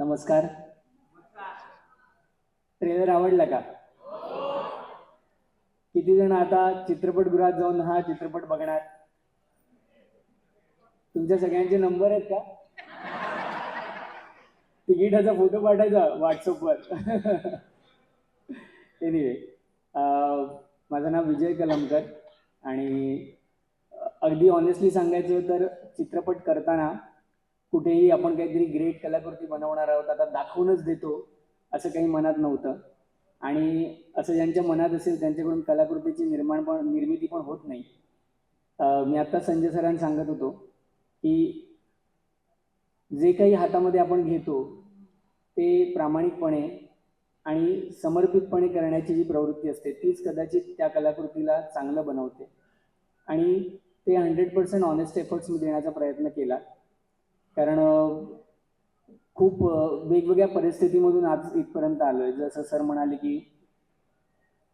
नमस्कार. ट्रेलर आवडला का? किती जण आता चित्रपटगृहात जाऊन हा चित्रपट बघणार? तुमच्या सगळ्यांचे नंबर आहेत का? तिकिटाचा फोटो पाठायचा व्हॉट्सअपवर. एनिवे माझं नाव विजय कलमकर आणि अगदी ऑनेस्टली सांगायचं तर चित्रपट करताना कुठेही आपण काहीतरी ग्रेट कलाकृती बनवणार आहोत आता दाखवूनच देतो असं काही मनात नव्हतं. आणि असं ज्यांच्या मनात असेल त्यांच्याकडून कलाकृतीची निर्माण पण निर्मिती पण होत नाही. मी आत्ता संजय सरांना सांगत होतो की जे काही हातामध्ये आपण घेतो ते प्रामाणिकपणे आणि समर्पितपणे करण्याची जी प्रवृत्ती असते तीच कदाचित त्या कलाकृतीला चांगलं बनवते. आणि ते हंड्रेड पर्सेंट ऑनेस्ट एफर्ट्स मी देण्याचा प्रयत्न केला. कारण खूप वेगवेगळ्या परिस्थितीमधून आज इथपर्यंत आलो आहे जसं सर म्हणाले की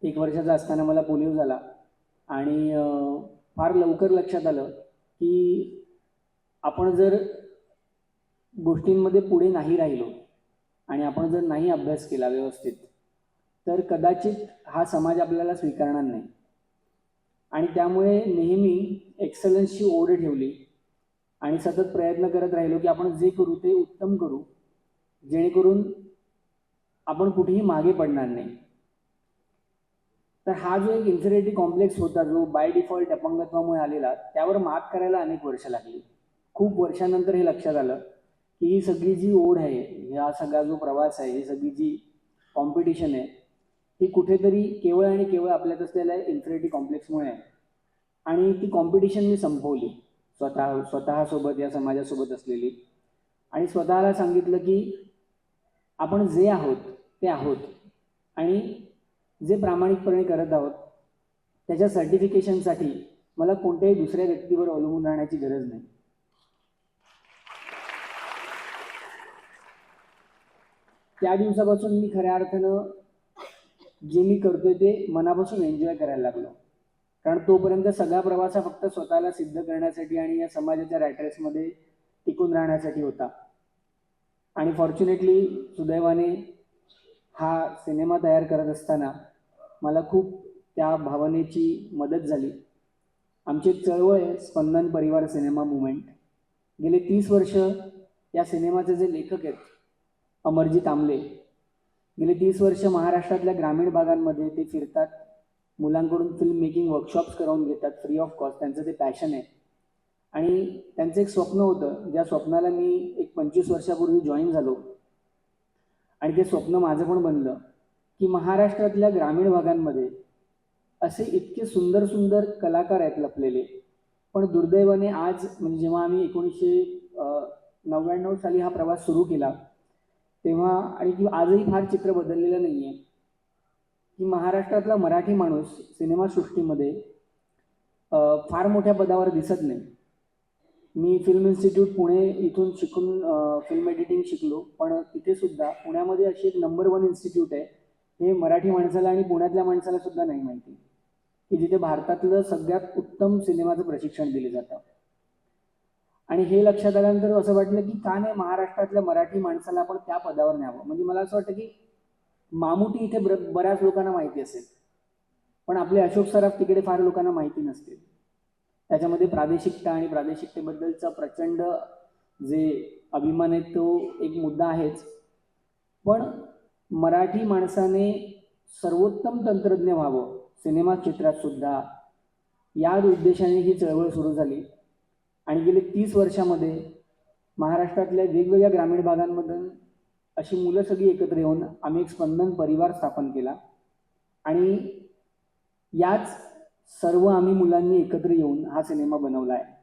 एक वर्षाचा असताना मला पोलिओ झाला आणि फार लवकर लक्षात आलं की आपण जर गोष्टींमध्ये पुढे नाही राहिलो आणि आपण जर नाही अभ्यास केला व्यवस्थित तर कदाचित हा समाज आपल्याला स्वीकारणार नाही. आणि त्यामुळे नेहमी एक्सलन्सची ओढ ठेवली आणि सतत प्रयत्न करत राहिलो की आपण जे करू ते उत्तम करू जेणेकरून आपण कुठेही मागे पडणार नाही. तर हा जो एक इन्फिरिटी कॉम्प्लेक्स होता जो बाय डिफॉल्ट अपंगत्वामुळे आलेला त्यावर मात करायला अनेक वर्ष लागली. खूप वर्षानंतर हे लक्षात आलं की ही सगळी जी ओढ आहे हा सगळा जो प्रवास आहे ही सगळी जी कॉम्पिटिशन आहे ती कुठेतरी केवळ आणि केवळ आपल्यात असलेल्या इन्फिनिटी कॉम्प्लेक्समुळे आहे. आणि ती कॉम्पिटिशन मी संपवली. स्वतः स्वतःसोबत या समाजासोबत असलेली. आणि स्वतःला सांगितलं की आपण जे आहोत ते आहोत. आणि जे प्रामाणिकपणे करत आहोत त्याच्या सर्टिफिकेशनसाठी मला कोणत्याही दुसऱ्या व्यक्तीवर अवलंबून राहण्याची गरज नाही. त्या दिवसापासून मी खऱ्या अर्थानं जे मी करतोय ते मनापासून एन्जॉय करायला लागलो. कारण तोपर्यंत सगळा प्रवास हा फक्त स्वतःला सिद्ध करण्यासाठी आणि या समाजाच्या रॅटरेसमध्ये टिकून राहण्यासाठी होता. आणि फॉर्च्युनेटली सुदैवाने हा सिनेमा तयार करत असताना मला खूप त्या भावनेची मदत झाली. आमची एक चळवळ आहे स्पंदन परिवार सिनेमा मुवमेंट. गेले तीस वर्ष या सिनेमाचे जे लेखक आहेत अमरजी तांबले गेले तीस वर्ष महाराष्ट्रातल्या ग्रामीण भागांमध्ये ते फिरतात. मुलांकडून फिल्म मेकिंग वर्कशॉप्स करून घेतात फ्री ऑफ कॉस्ट त्यांचं ते पॅशन आहे. आणि त्यांचं एक स्वप्न होतं ज्या स्वप्नाला मी एक पंचवीस वर्षापूर्वी जॉईन झालो. आणि ते स्वप्न माझं पण बनलं की महाराष्ट्रातल्या ग्रामीण भागांमध्ये असे इतके सुंदर सुंदर कलाकार आहेत लपलेले. पण दुर्दैवाने आज म्हणजे जेव्हा आम्ही एकोणीसशे नव्याण्णव साली हा प्रवास सुरू केला तेव्हा आणि की आजही फार चित्र बदललेलं नाही आहे की महाराष्ट्रातला मराठी माणूस सिनेमासृष्टीमध्ये फार मोठ्या पदावर दिसत नाही. मी फिल्म इन्स्टिट्यूट पुणे इथून शिकून फिल्म एडिटिंग शिकलो. पण तिथेसुद्धा पुण्यामध्ये अशी एक नंबर वन इन्स्टिट्यूट आहे. हे मराठी माणसाला आणि पुण्यातल्या माणसाला सुद्धा नाही माहिती. की जिथे भारतातलं सगळ्यात उत्तम सिनेमाचं प्रशिक्षण दिलं जातं. आणि हे लक्षात आल्यानंतर असं वाटलं की का नाही महाराष्ट्रातल्या मराठी माणसाला आपण त्या पदावर न्यावं. म्हणजे मला असं वाटतं की मामुटी इथे बऱ्याच लोकांना माहिती असेल. पण आपले अशोक सराफ तिकडे फार लोकांना माहिती नसते त्याच्यामध्ये प्रादेशिकता आणि प्रादेशिकतेबद्दलचा प्रचंड जे अभिमान आहे तो एक मुद्दा आहेच. पण मराठी माणसाने सर्वोत्तम तंत्रज्ञ व्हावं सिनेमा क्षेत्रात सुद्धा या उद्देशाने ही चळवळ सुरू झाली. आणि गेले तीस वर्षामध्ये महाराष्ट्रातल्या वेगवेगळ्या ग्रामीण भागांमधून अशी मुलं सगळी एकत्र येऊन आम्ही एक स्पंदन परिवार स्थापन केला. आणि याच सर्व आम्ही मुलांनी एकत्र येऊन हा सिनेमा बनवला आहे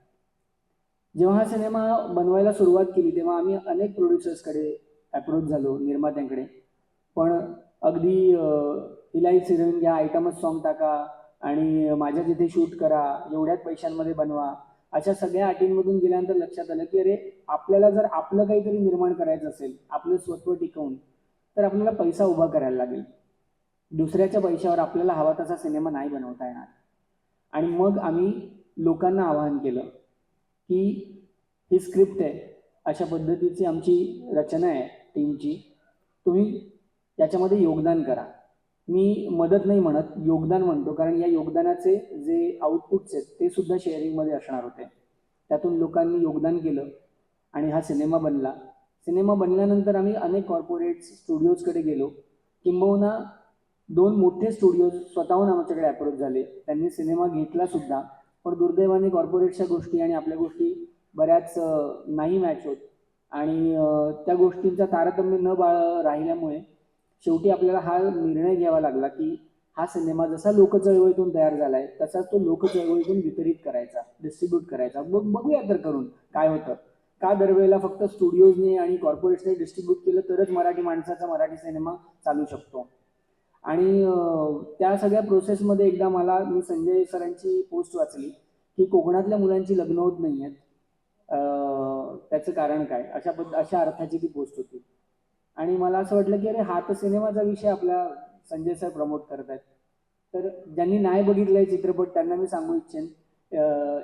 जेव्हा हा सिनेमा बनवायला सुरुवात केली तेव्हा आम्ही अनेक प्रोड्युसर्सकडे अप्रोच झालो निर्मात्यांकडे. पण अगदी इलाई सिरन घ्या आयटमच सॉन्ग टाका आणि माझ्या तिथे शूट करा एवढ्याच पैशांमध्ये बनवा. अशा सगळ्या अटींमधून गेल्यानंतर लक्षात आलं की अरे आपल्याला जर आपलं काहीतरी निर्माण करायचं असेल आपलं स्वत्व टिकवून तर आपल्याला पैसा उभा करायला लागेल. दुसऱ्याच्या पैशावर आपल्याला हवा तसा सिनेमा नाही बनवता येणार. आणि मग आम्ही लोकांना आवाहन केलं की ही स्क्रिप्ट आहे अशा पद्धतीची आमची रचना आहे टीमची. तुम्ही याच्यामध्ये योगदान करा. मी मदत नाही म्हणत योगदान म्हणतो. कारण या योगदानाचे जे आउटपुट्स आहेत ते सुद्धा शेअरिंगमध्ये असणार होते. त्यातून लोकांनी योगदान केलं आणि हा सिनेमा बनला. सिनेमा बनल्यानंतर आम्ही अनेक कॉर्पोरेट स्टुडिओजकडे गेलो. किंबहुना दोन मोठे स्टुडिओज स्वतःहून आमच्याकडे अप्रोच झाले. त्यांनी सिनेमा घेतला सुद्धा. पण दुर्दैवाने कॉर्पोरेटच्या गोष्टी आणि आपल्या गोष्टी बऱ्याच नाही मॅच होत. आणि त्या गोष्टींचा तारतम्य न बाळ राहिल्यामुळे शेवटी आपल्याला हा निर्णय घ्यावा लागला की हा सिनेमा जसा लोकचळवळीतून तयार झालाय तसाच तो लोकचळवळीतून वितरित करायचा डिस्ट्रीब्यूट करायचा. मग बघूया तर करून काय होतं. का दरवेळेला फक्त स्टुडिओजने आणि कॉर्पोरेट्सने डिस्ट्रीब्यूट केलं तरच मराठी माणसाचा मराठी सिनेमा चालू शकतो. आणि त्या सगळ्या प्रोसेसमध्ये एकदा मला मी संजय सरांची पोस्ट वाचली की कोकणातल्या मुलांची लग्न होत नाही आहेत त्याचं कारण काय? अशा पद्ध अशा अर्थाची ती पोस्ट होती. आणि मला असं वाटलं की अरे हा तर सिनेमाचा विषय आपला संजय सर प्रमोट करत आहेत. तर ज्यांनी नाही बघितलंय चित्रपट त्यांना मी सांगू इच्छेन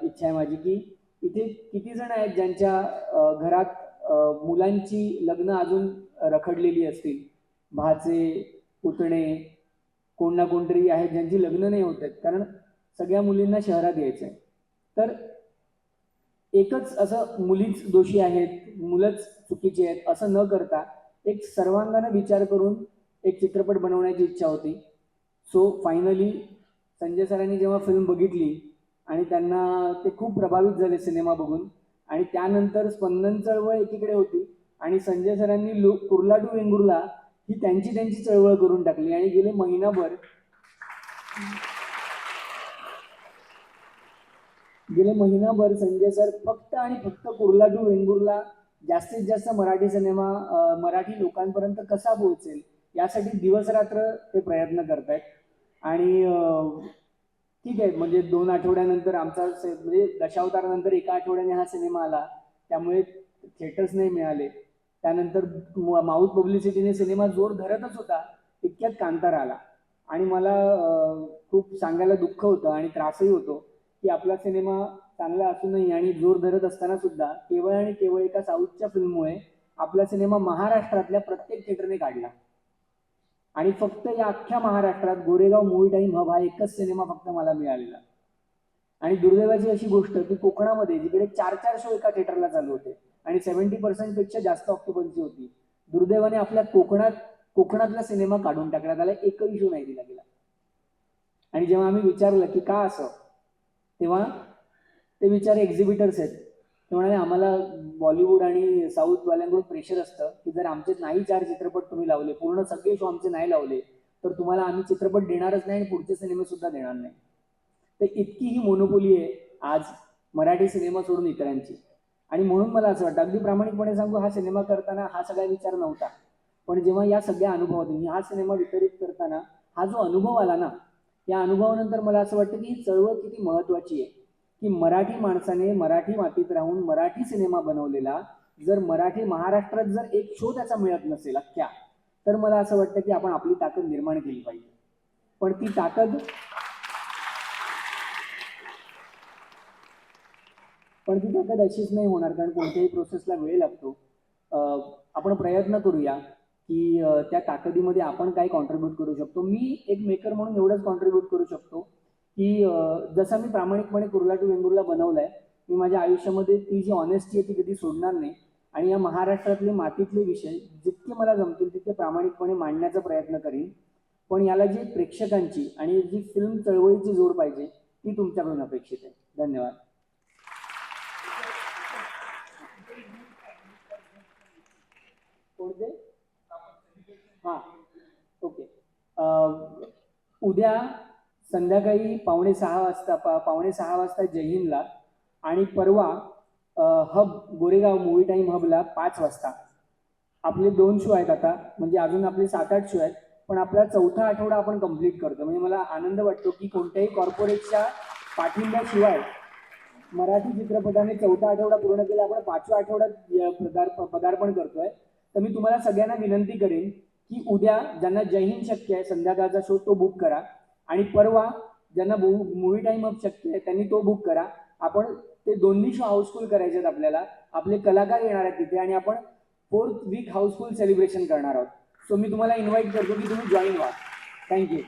इच्छा आहे माझी की इथे किती जण आहेत ज्यांच्या घरात मुलांची लग्न अजून रखडलेली असतील? भाचे पुतणे कोण ना कोणतरी आहेत ज्यांची लग्न नाही होत आहेत कारण सगळ्या मुलींना शहरात यायचं आहे. तर एकच असं मुलीच दोषी आहेत मुलंच चुकीची आहेत असं न करता एक सर्वांगानं विचार करून एक चित्रपट बनवण्याची इच्छा होती. सो फायनली संजय सरांनी जेव्हा फिल्म बघितली आणि त्यांना ते खूप प्रभावित झाले सिनेमा बघून आणि त्यानंतर स्पंदन चळवळ एकीकडे होती आणि संजय सरांनी लो कुर्ला टू वेंगुर्ला ही त्यांची त्यांची चळवळ करून टाकली आणि गेले महिनाभर गेले महिनाभर संजय सर फक्त आणि फक्त कुर्ला टू वेंगुर्ला जास्तीत जास्त मराठी सिनेमा मराठी लोकांपर्यंत कसा पोहोचेल यासाठी दिवसरात्र ते प्रयत्न करत आहेत आणि ठीक आहे म्हणजे दोन आठवड्यानंतर आमचा म्हणजे दशावतारानंतर एका आठवड्याने हा सिनेमा आला त्यामुळे थिएटर्स नाही मिळाले. त्यानंतर माऊथ पब्लिसिटीने सिनेमा जोर धरतच होता इतक्यात कांतार आला. आणि मला खूप सांगायला दुःख होतं आणि त्रासही होतो की आपला सिनेमा चांगला असूनही आणि जोर धरत असताना सुद्धा केवळ आणि केवळ एका साऊथच्या फिल्ममुळे आपला सिनेमा महाराष्ट्रातल्या प्रत्येक थिएटरने काढला. आणि फक्त या अख्ख्या महाराष्ट्रात गोरेगाव मूवी टाईम हब हा एकच सिनेमा फक्त मला मिळालेला. आणि दुर्दैवाची अशी गोष्ट की कोकणामध्ये जिकडे चार चार शो एका थिएटरला चालू होते आणि सेव्हन्टी पर्सेंटपेक्षा जास्त ऑक्युपन्सी होती दुर्दैवाने आपल्या कोकणात कोकणातला सिनेमा काढून टाकला त्याला एकही शो नाही दिला गेला. आणि जेव्हा आम्ही विचारलं की का असं तेव्हा ते विचार एक्झिबिटर्स आहेत. ते म्हणाले आम्हाला बॉलिवूड आणि साऊथवाल्यांकडून प्रेशर असतं की जर आमचे नाही चार चित्रपट तुम्ही लावले पूर्ण सगळे शो आमचे नाही लावले तर तुम्हाला आम्ही चित्रपट देणारच नाही आणि पुढचे सिनेमे सुद्धा देणार नाही. तर इतकी ही मोनोपोली आहे आज मराठी सिनेमा सोडून इतरांची. आणि म्हणून मला असं वाटतं अगदी प्रामाणिकपणे सांगू हा सिनेमा करताना हा सगळा विचार नव्हता. पण जेव्हा या सगळ्या अनुभवातून हा सिनेमा वितरित करताना हा जो अनुभव आला ना या अनुभवानंतर मला असं वाटतं की ही चळवळ किती महत्वाची आहे. की मराठी माणसाने मराठी मातीत राहून मराठी सिनेमा बनवलेला जर मराठी महाराष्ट्रात जर एक शो त्याचा मिळत नसेल अख्ख्या तर मला असं वाटतं की आपण आपली ताकद निर्माण केली पाहिजे. पण ती ताकद पण ती ताकद अशीच नाही होणार कारण कोणत्याही प्रोसेसला वेळ लागतो. आपण प्रयत्न करूया की त्या ताकदीमध्ये आपण काय कॉन्ट्रीब्यूट करू शकतो. मी एक मेकर म्हणून एवढंच कॉन्ट्रीब्यूट करू शकतो की जसा मी प्रामाणिकपणे कुर्ला टू वेंगुर्ला बनवलाय मी माझ्या आयुष्यामध्ये ती जी ऑनेस्टी आहे ती कधी सोडणार नाही. आणि या महाराष्ट्रातले मातीतले विषय जितके मला जमतील तितके प्रामाणिकपणे मांडण्याचा प्रयत्न करीन. पण याला जी प्रेक्षकांची आणि जी फिल्म चळवळीची जोड पाहिजे ती तुमच्याकडून अपेक्षित आहे. धन्यवाद. कोणते हां. ओके. उद्या संध्याकाळी पावणे सहा वाजता पा पावणे सहा वाजता जयहिंदला आणि परवा हब गोरेगाव मूवी टाईम हबला पाच वाजता. आपले दोन शो आहेत आता म्हणजे अजून आपले सात आठ शो आहेत पण आपला चौथा आठवडा आपण कंप्लीट करतो. म्हणजे मला आनंद वाटतो की कोणत्याही कॉर्पोरेटच्या पाठिंब्याशिवाय मराठी चित्रपटाने चौथा आठवडा पूर्ण केला आपण पाचव्या आठवड्यात य- पदार्प पदार्पण करतोय. तर मी तुम्हाला सगळ्यांना विनंती करेन की उद्या ज्यांना जय शक्य आहे संध्याकाळचा शो तो बुक करा. आणि परवा ज्यांना मूवी टाईम अप शक्य आहे त्यांनी तो बुक करा. आपण ते दोन्ही शो हाऊसफुल करायचे आहेत आपल्याला. आपले कलाकार येणार आहेत तिथे आणि आपण फोर्थ वीक हाऊसफुल सेलिब्रेशन करणार आहोत. सो मी तुम्हाला इन्व्हाइट करतो की तुम्ही जॉईन व्हा. थँक्यू